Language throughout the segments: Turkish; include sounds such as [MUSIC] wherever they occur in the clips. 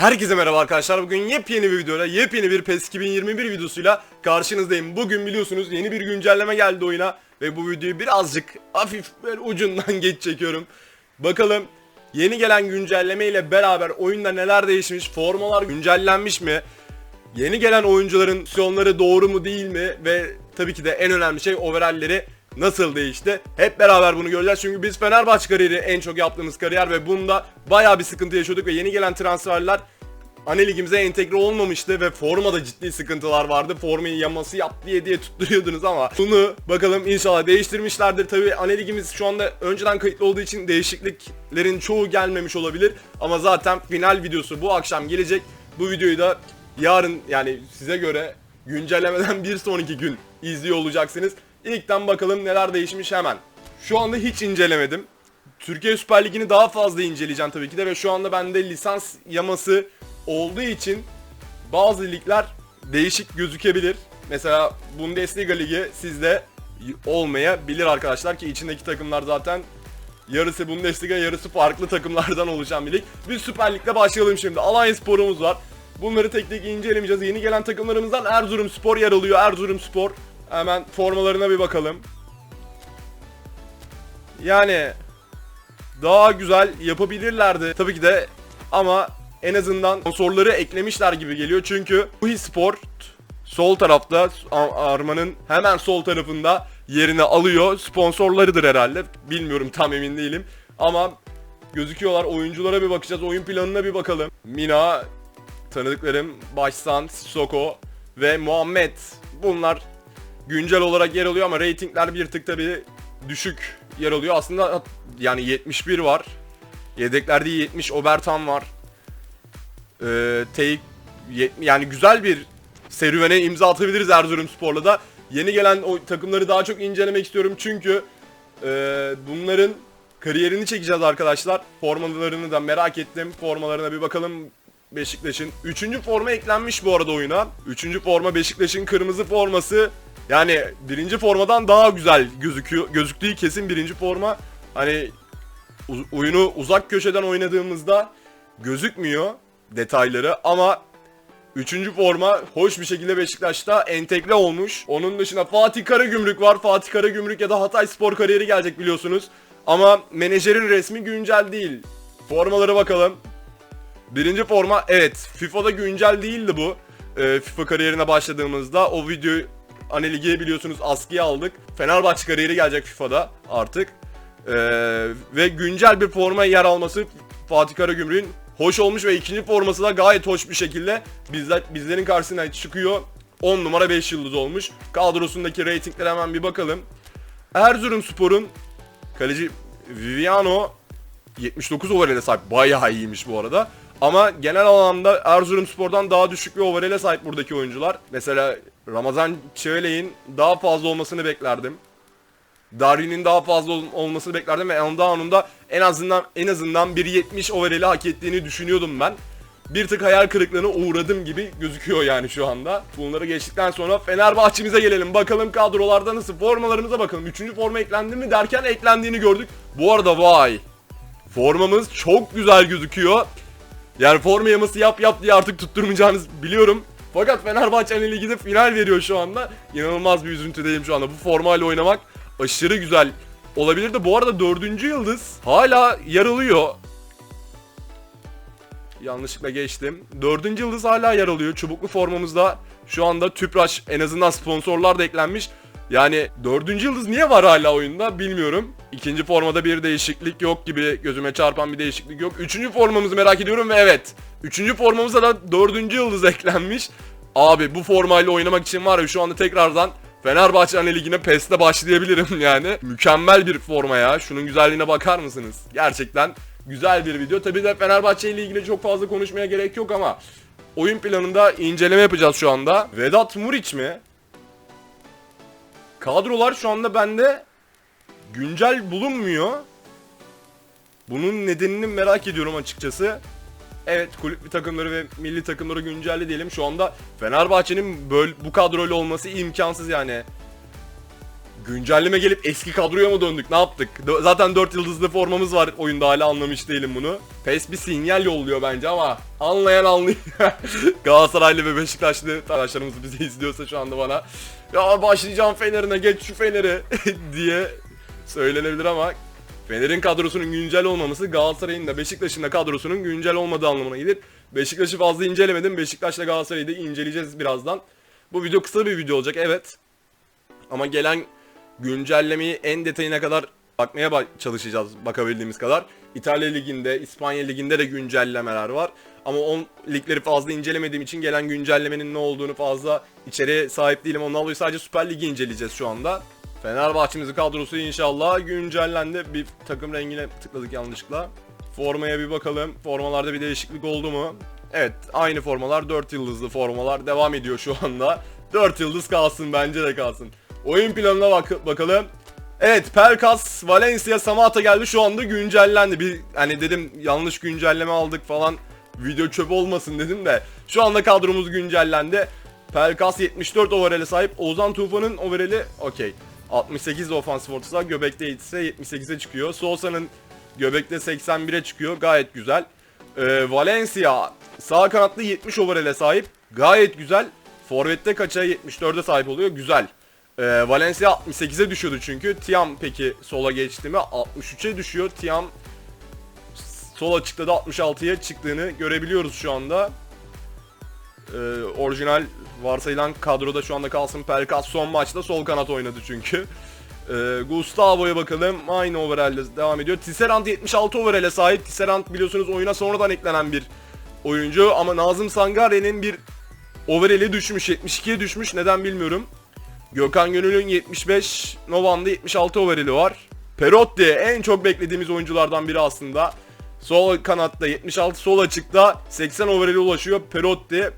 Herkese merhaba arkadaşlar. Bugün yepyeni bir videoyla, yepyeni bir PES 2021 videosuyla karşınızdayım. Bugün biliyorsunuz yeni bir güncelleme geldi oyuna ve bu videoyu birazcık hafif böyle ucundan [LAUGHS] geç çekiyorum. Bakalım yeni gelen güncelleme ile beraber oyunda neler değişmiş, formalar güncellenmiş mi? Yeni gelen oyuncuların opsiyonları doğru mu değil mi? Ve tabii ki de en önemli şey overallleri nasıl değişti? Hep beraber bunu göreceğiz. Çünkü biz Fenerbahçe kariyeri en çok yaptığımız kariyer ve bunda bayağı bir sıkıntı yaşıyorduk ve yeni gelen transferler Ana ligimize entegre olmamıştı ve formada ciddi sıkıntılar vardı. Formayı yaması yap diye diye tutturuyordunuz ama bunu bakalım inşallah değiştirmişlerdir. Tabii ana ligimiz şu anda önceden kayıtlı olduğu için değişikliklerin çoğu gelmemiş olabilir. Ama zaten final videosu bu akşam gelecek. Bu videoyu da yarın yani size göre güncellemeden bir sonraki gün izliyor olacaksınız. İlkten bakalım neler değişmiş hemen. Şu anda hiç incelemedim. Türkiye Süper Ligi'ni daha fazla inceleyeceğim tabii ki de ve şu anda bende lisans yaması olduğu için bazı ligler değişik gözükebilir. Mesela Bundesliga Ligi sizde olmayabilir arkadaşlar ki içindeki takımlar zaten yarısı Bundesliga yarısı farklı takımlardan oluşan bir lig. Biz Süper Lig'de başlayalım şimdi. Alliance Spor'umuz var. Bunları tek tek incelemeyeceğiz. Yeni gelen takımlarımızdan Erzurum Spor yer alıyor. Erzurum Spor. Hemen formalarına bir bakalım. Yani daha güzel yapabilirlerdi tabii ki de ama en azından sponsorları eklemişler gibi geliyor çünkü bu Sport sol tarafta Ar- Arma'nın hemen sol tarafında yerini alıyor. Sponsorlarıdır herhalde. Bilmiyorum tam emin değilim. Ama gözüküyorlar. Oyunculara bir bakacağız. Oyun planına bir bakalım. Mina tanıdıklarım Başsan, Soko ve Muhammed. Bunlar güncel olarak yer alıyor ama reytingler bir tık tabii düşük yer alıyor. Aslında yani 71 var. Yedeklerde 70 Obertan var. Ee, Teyik yani güzel bir serüvene imza atabiliriz Erzurumspor'la da. Yeni gelen o takımları daha çok incelemek istiyorum çünkü e, bunların kariyerini çekeceğiz arkadaşlar. Formalarını da merak ettim. Formalarına bir bakalım Beşiktaş'ın. Üçüncü forma eklenmiş bu arada oyuna. Üçüncü forma Beşiktaş'ın kırmızı forması. Yani birinci formadan daha güzel gözüküyor. Gözüktüğü kesin birinci forma. Hani oyunu uzak köşeden oynadığımızda gözükmüyor detayları ama Üçüncü forma hoş bir şekilde Beşiktaş'ta entegre olmuş. Onun dışında Fatih Karagümrük var. Fatih Karagümrük ya da Hatay Spor kariyeri gelecek biliyorsunuz. Ama menajerin resmi güncel değil. Formalara bakalım. Birinci forma evet FIFA'da güncel değildi bu. Ee, FIFA kariyerine başladığımızda o videoyu Anne Ligi'ye biliyorsunuz askıya aldık. Fenerbahçe kariyeri gelecek FIFA'da artık. Ee, ve güncel bir forma yer alması Fatih Karagümrük'ün hoş olmuş ve ikinci forması da gayet hoş bir şekilde bizler, bizlerin karşısına çıkıyor. 10 numara 5 yıldız olmuş. Kadrosundaki reytinglere hemen bir bakalım. Erzurumspor'un kaleci Viviano 79 overall'e sahip. Bayağı iyiymiş bu arada. Ama genel anlamda Erzurumspor'dan daha düşük bir overall'e sahip buradaki oyuncular. Mesela Ramazan Çevelek'in daha fazla olmasını beklerdim. Darwin'in daha fazla ol- olmasını beklerdim ve Endao'nun da en azından en azından 1.70 overall'i hak ettiğini düşünüyordum ben. Bir tık hayal kırıklığına uğradım gibi gözüküyor yani şu anda. Bunları geçtikten sonra Fenerbahçe'mize gelelim. Bakalım kadrolarda nasıl formalarımıza bakalım. Üçüncü forma eklendi mi derken eklendiğini gördük. Bu arada vay. Formamız çok güzel gözüküyor. Yani forma yaması yap yap diye artık tutturmayacağınız biliyorum. Fakat Fenerbahçe hani ligde final veriyor şu anda. İnanılmaz bir üzüntüdeyim şu anda. Bu formayla oynamak aşırı güzel olabilir de bu arada dördüncü yıldız hala yer alıyor. Yanlışlıkla geçtim. Dördüncü yıldız hala yer alıyor. Çubuklu formamızda şu anda Tüpraş en azından sponsorlar da eklenmiş. Yani dördüncü yıldız niye var hala oyunda bilmiyorum. İkinci formada bir değişiklik yok gibi gözüme çarpan bir değişiklik yok. Üçüncü formamızı merak ediyorum ve evet. Üçüncü formamıza da dördüncü yıldız eklenmiş. Abi bu formayla oynamak için var ya şu anda tekrardan Fenerbahçe Anne Ligi'ne PES'te başlayabilirim [LAUGHS] yani. Mükemmel bir forma ya. Şunun güzelliğine bakar mısınız? Gerçekten güzel bir video. Tabii de Fenerbahçe ile ilgili çok fazla konuşmaya gerek yok ama oyun planında inceleme yapacağız şu anda. Vedat Muriç mi? Kadrolar şu anda bende güncel bulunmuyor. Bunun nedenini merak ediyorum açıkçası. Evet kulüp takımları ve milli takımları güncelli diyelim. Şu anda Fenerbahçe'nin böyle bu kadroyla olması imkansız yani. güncelleme gelip eski kadroya mı döndük? Ne yaptık? Zaten 4 yıldızlı formamız var oyunda hala anlamış değilim bunu. PES bir sinyal yolluyor bence ama anlayan anlıyor. [LAUGHS] Galatasaraylı ve Beşiktaşlı arkadaşlarımız bizi izliyorsa şu anda bana ya başlayacağım Fener'ine geç şu Fener'i [LAUGHS] diye söylenebilir ama Fener'in kadrosunun güncel olmaması Galatasaray'ın da Beşiktaş'ın da kadrosunun güncel olmadığı anlamına gelir. Beşiktaş'ı fazla incelemedim. Beşiktaş'la Galatasaray'ı da inceleyeceğiz birazdan. Bu video kısa bir video olacak evet. Ama gelen güncellemeyi en detayına kadar bakmaya ba- çalışacağız bakabildiğimiz kadar. İtalya Ligi'nde, İspanya Ligi'nde de güncellemeler var. Ama o ligleri fazla incelemediğim için gelen güncellemenin ne olduğunu fazla içeriye sahip değilim. Ondan dolayı sadece Süper Lig'i inceleyeceğiz şu anda. Fenerbahçe'mizin kadrosu inşallah güncellendi. Bir takım rengine tıkladık yanlışlıkla. Formaya bir bakalım. Formalarda bir değişiklik oldu mu? Evet aynı formalar 4 yıldızlı formalar devam ediyor şu anda. 4 yıldız kalsın bence de kalsın. Oyun planına bak bakalım. Evet Pelkas, Valencia, Samata geldi şu anda güncellendi. Bir hani dedim yanlış güncelleme aldık falan video çöp olmasın dedim de şu anda kadromuz güncellendi. Pelkas 74 overall'e sahip. Ozan Tufan'ın overall'i okey. 68 ofansif ortası göbekte ise 78'e çıkıyor. Sosa'nın göbekte 81'e çıkıyor. Gayet güzel. Ee, Valencia sağ kanatlı 70 overall'e sahip. Gayet güzel. Forvet'te kaça 74'e sahip oluyor. Güzel. Ee, Valencia 68'e düşüyordu çünkü. Tiam peki sola geçti mi? 63'e düşüyor. Tiam sol açıkta da 66'ya çıktığını görebiliyoruz şu anda. Ee, orijinal varsayılan kadroda şu anda kalsın. Pelkas son maçta sol kanat oynadı çünkü. Ee, Gustavo'ya bakalım. Aynı overall'de devam ediyor. Tisserand 76 overall'e sahip. Tisserand biliyorsunuz oyuna sonradan eklenen bir oyuncu. Ama Nazım Sangare'nin bir overall'i düşmüş. 72'ye düşmüş. Neden bilmiyorum. Gökhan Gönül'ün 75, Novan'da 76 overall'i var. Perotti en çok beklediğimiz oyunculardan biri aslında. Sol kanatta 76 sol açıkta 80 overall'e ulaşıyor Perotti.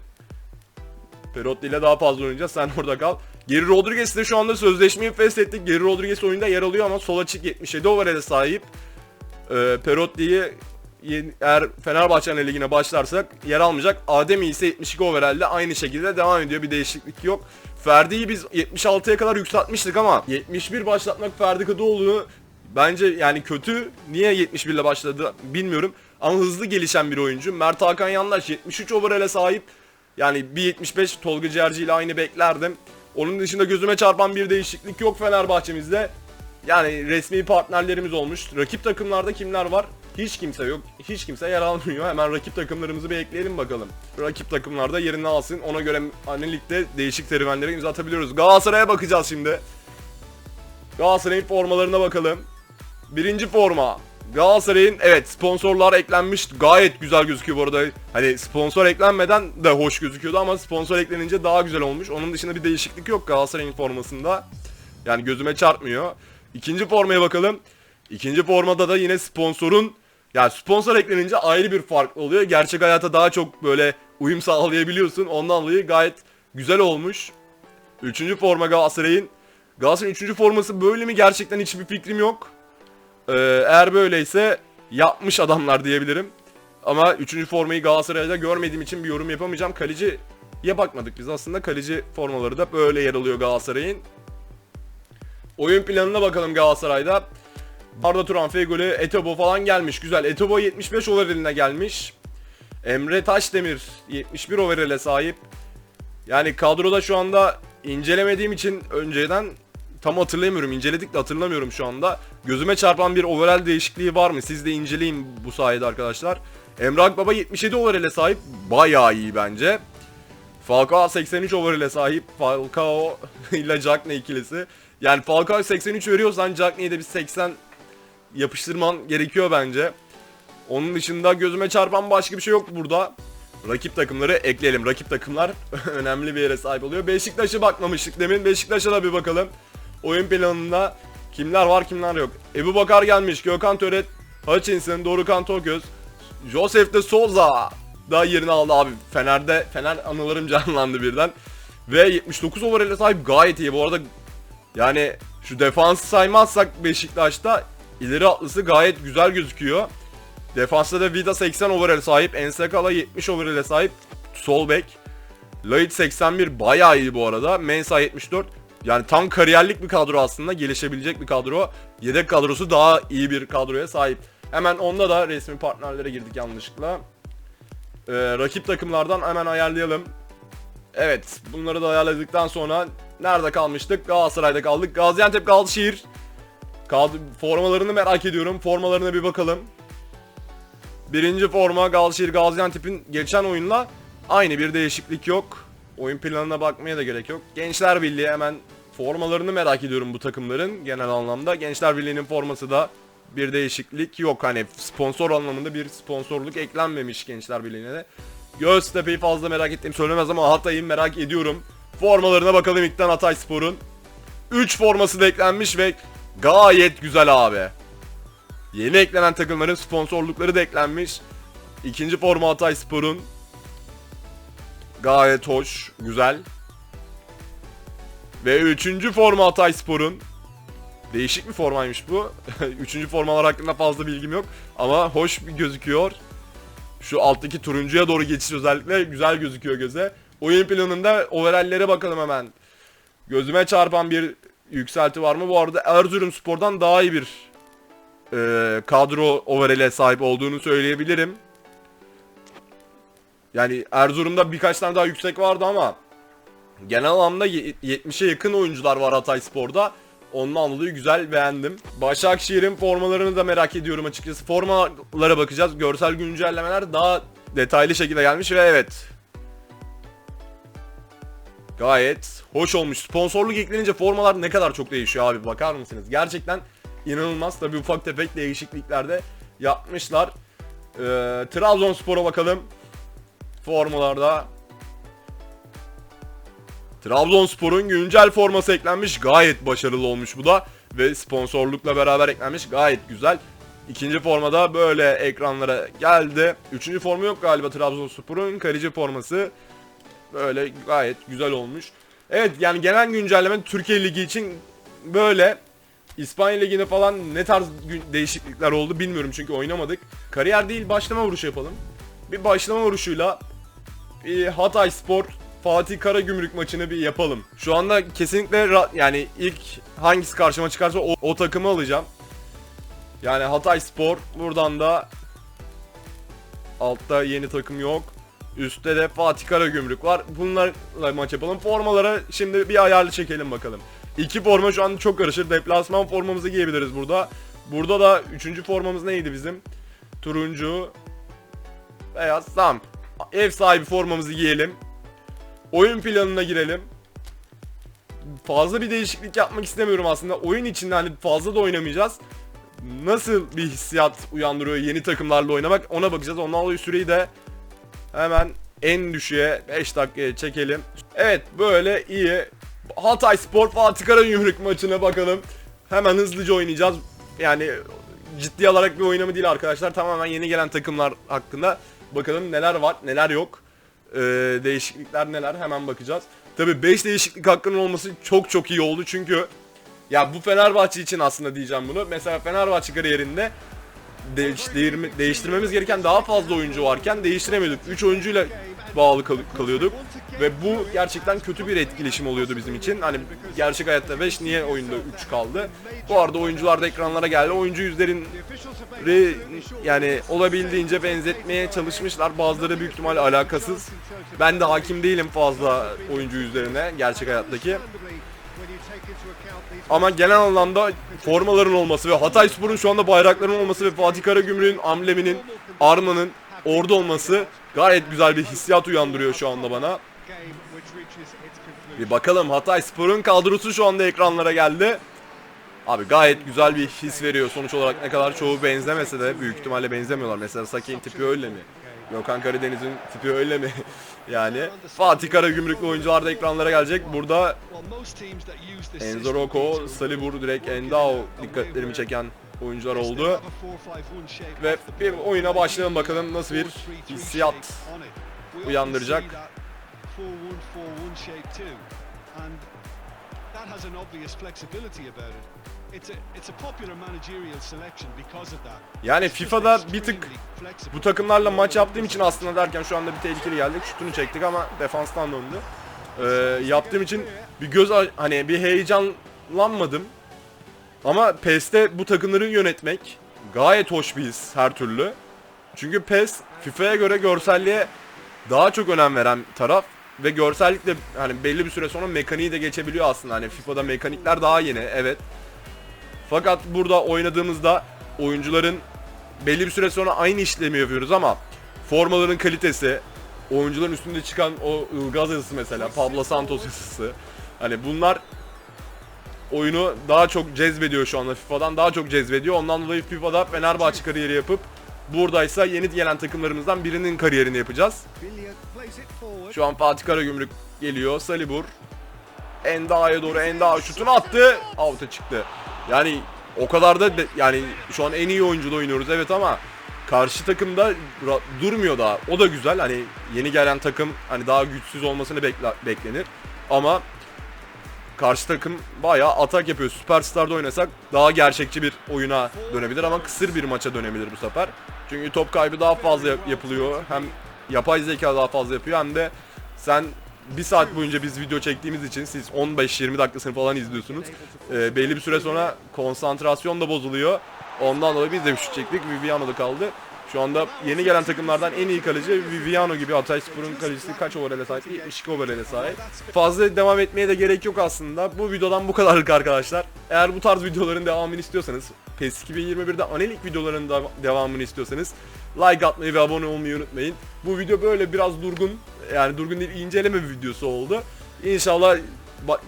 Perotti ile daha fazla oynayacağız. Sen orada kal. Geri Rodriguez de şu anda sözleşmeyi feshettik. Geri Rodriguez oyunda yer alıyor ama sol açık 77 overall'e sahip. Ee, Perotti'yi eğer Fenerbahçe ligine başlarsak yer almayacak. Ademi ise 72 overall'de aynı şekilde devam ediyor. Bir değişiklik yok. Ferdi'yi biz 76'ya kadar yükseltmiştik ama 71 başlatmak Ferdi Kadıoğlu'nu bence yani kötü. Niye 71 ile başladı bilmiyorum. Ama hızlı gelişen bir oyuncu. Mert Hakan Yandaş 73 overall'e sahip. Yani 1.75 Tolga Ciğerci ile aynı beklerdim. Onun dışında gözüme çarpan bir değişiklik yok Fenerbahçe'mizde. Yani resmi partnerlerimiz olmuş. Rakip takımlarda kimler var? Hiç kimse yok. Hiç kimse yer almıyor. Hemen rakip takımlarımızı bir ekleyelim bakalım. Rakip takımlarda yerini alsın. Ona göre hani ligde değişik serüvenlere imza atabiliyoruz. Galatasaray'a bakacağız şimdi. Galatasaray'ın formalarına bakalım. Birinci forma. Galatasaray'ın evet sponsorlar eklenmiş. Gayet güzel gözüküyor bu arada. Hani sponsor eklenmeden de hoş gözüküyordu ama sponsor eklenince daha güzel olmuş. Onun dışında bir değişiklik yok Galatasaray'ın formasında. Yani gözüme çarpmıyor. İkinci formaya bakalım. İkinci formada da yine sponsorun yani sponsor eklenince ayrı bir fark oluyor. Gerçek hayata daha çok böyle uyum sağlayabiliyorsun. Ondan dolayı gayet güzel olmuş. Üçüncü forma Galatasaray'ın. Galatasaray'ın üçüncü forması böyle mi gerçekten hiçbir fikrim yok. Ee, eğer böyleyse yapmış adamlar diyebilirim. Ama 3. formayı Galatasaray'da görmediğim için bir yorum yapamayacağım. Kaleciye bakmadık biz aslında. Kaleci formaları da böyle yer alıyor Galatasaray'ın. Oyun planına bakalım Galatasaray'da. Arda Turan, Fegoli, Etobo falan gelmiş. Güzel. Etobo 75 overall'ine gelmiş. Emre Taşdemir 71 overall'e sahip. Yani kadroda şu anda incelemediğim için önceden tam hatırlamıyorum. İnceledik de hatırlamıyorum şu anda. Gözüme çarpan bir overall değişikliği var mı? Siz de inceleyin bu sayede arkadaşlar. Emre Akbaba 77 overall'e sahip. Bayağı iyi bence. Falcao 83 overall'e sahip. Falcao [LAUGHS] ile Jackney ikilisi. Yani Falcao 83 veriyorsan Jackney'e de bir 80 yapıştırman gerekiyor bence. Onun dışında gözüme çarpan başka bir şey yok burada. Rakip takımları ekleyelim. Rakip takımlar [LAUGHS] önemli bir yere sahip oluyor. Beşiktaş'a bakmamıştık demin. Beşiktaş'a da bir bakalım. Oyun planında kimler var kimler yok. Ebu Bakar gelmiş. Gökhan Töret, Hutchinson, Dorukhan Toköz, Joseph de Souza da yerini aldı abi. Fener'de Fener anılarım [LAUGHS] canlandı birden. Ve 79 overall'e sahip gayet iyi. Bu arada yani şu defansı saymazsak Beşiktaş'ta ileri atlısı gayet güzel gözüküyor. Defansta da Vida 80 overall sahip. Ensekala 70 overall'e sahip. Sol bek. Lloyd 81 bayağı iyi bu arada. Mensa 74. Yani tam kariyerlik bir kadro aslında. Gelişebilecek bir kadro. Yedek kadrosu daha iyi bir kadroya sahip. Hemen onda da resmi partnerlere girdik yanlışlıkla. Ee, rakip takımlardan hemen ayarlayalım. Evet bunları da ayarladıktan sonra nerede kalmıştık? Galatasaray'da kaldık. Gaziantep Galataşehir. Kaldı, formalarını merak ediyorum. Formalarına bir bakalım. Birinci forma Galatasaray Gaziantep'in geçen oyunla aynı bir değişiklik yok. Oyun planına bakmaya da gerek yok. Gençler Birliği hemen formalarını merak ediyorum bu takımların genel anlamda. Gençler Birliği'nin forması da bir değişiklik yok. Hani sponsor anlamında bir sponsorluk eklenmemiş Gençler Birliği'ne de. Göztepe'yi fazla merak ettiğim söylemez ama Hatay'ı merak ediyorum. Formalarına bakalım ilkten Hatay Spor'un. 3 forması da eklenmiş ve gayet güzel abi. Yeni eklenen takımların sponsorlukları da eklenmiş. İkinci forma Hatay Spor'un. Gayet hoş, güzel. Ve üçüncü forma Hatay Spor'un. Değişik bir formaymış bu. [LAUGHS] üçüncü formalar hakkında fazla bilgim yok. Ama hoş bir gözüküyor. Şu alttaki turuncuya doğru geçiş özellikle güzel gözüküyor göze. Oyun planında overallere bakalım hemen. Gözüme çarpan bir yükselti var mı? Bu arada Erzurum Spor'dan daha iyi bir e, kadro overall'e sahip olduğunu söyleyebilirim. Yani Erzurum'da birkaç tane daha yüksek vardı ama genel anlamda ye- 70'e yakın oyuncular var Hatay Spor'da. Ondan dolayı güzel beğendim. Başakşehir'in formalarını da merak ediyorum açıkçası. Formalara bakacağız. Görsel güncellemeler daha detaylı şekilde gelmiş ve evet. Gayet hoş olmuş. Sponsorluk eklenince formalar ne kadar çok değişiyor abi bakar mısınız? Gerçekten inanılmaz. Tabi ufak tefek değişiklikler de yapmışlar. Ee, Trabzonspor'a bakalım. Formalarda Trabzonspor'un güncel forması eklenmiş. Gayet başarılı olmuş bu da. Ve sponsorlukla beraber eklenmiş. Gayet güzel. İkinci formada böyle ekranlara geldi. Üçüncü forma yok galiba Trabzonspor'un. Kaleci forması. Böyle gayet güzel olmuş. Evet yani genel güncelleme Türkiye Ligi için böyle. İspanya Ligi'nde falan ne tarz değişiklikler oldu bilmiyorum çünkü oynamadık. Kariyer değil başlama vuruşu yapalım. Bir başlama vuruşuyla Hatay Spor Fatih Karagümrük maçını bir yapalım. Şu anda kesinlikle yani ilk hangisi karşıma çıkarsa o, o takımı alacağım. Yani Hatay Spor buradan da altta yeni takım yok. Üstte de Fatih Karagümrük var. Bunlarla maç yapalım. Formalara şimdi bir ayarlı çekelim bakalım. İki forma şu an çok karışır. Deplasman formamızı giyebiliriz burada. Burada da üçüncü formamız neydi bizim? Turuncu, beyaz, tamam. Ev sahibi formamızı giyelim. Oyun planına girelim. Fazla bir değişiklik yapmak istemiyorum aslında. Oyun içinde hani fazla da oynamayacağız. Nasıl bir hissiyat uyandırıyor yeni takımlarla oynamak ona bakacağız. Ondan dolayı süreyi de hemen en düşüğe 5 dakikaya çekelim. Evet böyle iyi. Hatay Spor Fatih Karagümrük maçına bakalım. Hemen hızlıca oynayacağız. Yani ciddi alarak bir oynamı değil arkadaşlar. Tamamen yeni gelen takımlar hakkında bakalım neler var neler yok. Ee, değişiklikler neler hemen bakacağız. Tabi 5 değişiklik hakkının olması çok çok iyi oldu çünkü ya bu Fenerbahçe için aslında diyeceğim bunu. Mesela Fenerbahçe kariyerinde değiş- değiştirmemiz gereken daha fazla oyuncu varken değiştiremiyorduk. 3 oyuncuyla bağlı kal- kalıyorduk. Ve bu gerçekten kötü bir etkileşim oluyordu bizim için. Hani gerçek hayatta 5 niye oyunda 3 kaldı? Bu arada oyuncular da ekranlara geldi. Oyuncu yüzlerin Re- yani olabildiğince benzetmeye çalışmışlar. Bazıları büyük ihtimal alakasız. Ben de hakim değilim fazla oyuncu yüzlerine gerçek hayattaki. Ama genel anlamda formaların olması ve Hatay Spor'un şu anda bayrakların olması ve Fatih Karagümrük'ün ambleminin, armanın orada olması gayet güzel bir hissiyat uyandırıyor şu anda bana. Bir bakalım Hatay Spor'un kadrosu şu anda ekranlara geldi. Abi gayet güzel bir his veriyor sonuç olarak ne kadar çoğu benzemese de büyük ihtimalle benzemiyorlar. Mesela Sakin tipi öyle mi? Gökhan Karadeniz'in tipi öyle mi? [LAUGHS] yani Fatih Karagümrüklü oyuncular da ekranlara gelecek. Burada Enzo Rocco, Salibur, direkt Endao dikkatlerimi çeken oyuncular oldu. Ve bir oyuna başlayalım bakalım nasıl bir hissiyat uyandıracak. Yani FIFA'da bir tık Bu takımlarla maç yaptığım için aslında derken şu anda bir tehlikeli geldik. Şutunu çektik ama defanstan döndü. e, yaptığım için bir göz hani bir heyecanlanmadım. Ama PES'te bu takımları yönetmek gayet hoş bir his her türlü. Çünkü PES FIFA'ya göre görselliğe daha çok önem veren taraf ve görsellik de hani belli bir süre sonra mekaniği de geçebiliyor aslında. Hani FIFA'da mekanikler daha yeni evet. Fakat burada oynadığımızda oyuncuların belli bir süre sonra aynı işlemi yapıyoruz ama formaların kalitesi, oyuncuların üstünde çıkan o ılgaz yazısı mesela, Pablo Santos yazısı. Hani bunlar oyunu daha çok cezbediyor şu anda FIFA'dan daha çok cezbediyor. Ondan dolayı FIFA'da Fenerbahçe kariyeri yapıp buradaysa yeni gelen takımlarımızdan birinin kariyerini yapacağız. Şu an Fatih Karagümrük geliyor. Salibur Enda'ya doğru Enda şutunu attı. Out'a çıktı. Yani o kadar da yani şu an en iyi oyuncuda oynuyoruz evet ama karşı takımda durmuyor daha. O da güzel. Hani yeni gelen takım hani daha güçsüz olmasını bekla- beklenir. Ama karşı takım bayağı atak yapıyor. Süperstar'da oynasak daha gerçekçi bir oyuna dönebilir ama kısır bir maça dönebilir bu sefer. Çünkü top kaybı daha fazla yap- yapılıyor. Hem yapay zeka daha fazla yapıyor hem de sen bir saat boyunca biz video çektiğimiz için siz 15-20 dakikasını falan izliyorsunuz. Ee, belli bir süre sonra konsantrasyon da bozuluyor. Ondan dolayı biz de bir şut çektik. Viviano da kaldı. Şu anda yeni gelen takımlardan en iyi kaleci Viviano gibi Hatayspor'un kalecisi kaç overall'e sahip? 72 overall'e sahip. Fazla devam etmeye de gerek yok aslında. Bu videodan bu kadarlık arkadaşlar. Eğer bu tarz videoların devamını istiyorsanız, PES 2021'de anelik videoların da devamını istiyorsanız like atmayı ve abone olmayı unutmayın. Bu video böyle biraz durgun, yani durgun değil inceleme videosu oldu. İnşallah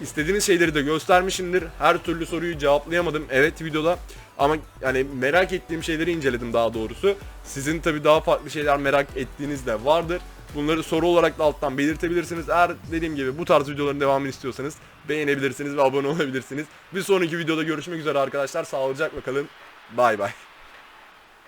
istediğiniz şeyleri de göstermişimdir. Her türlü soruyu cevaplayamadım. Evet videoda ama yani merak ettiğim şeyleri inceledim daha doğrusu. Sizin tabi daha farklı şeyler merak ettiğiniz de vardır. Bunları soru olarak da alttan belirtebilirsiniz. Eğer dediğim gibi bu tarz videoların devamını istiyorsanız beğenebilirsiniz ve abone olabilirsiniz. Bir sonraki videoda görüşmek üzere arkadaşlar. Sağlıcakla kalın. Bay bay.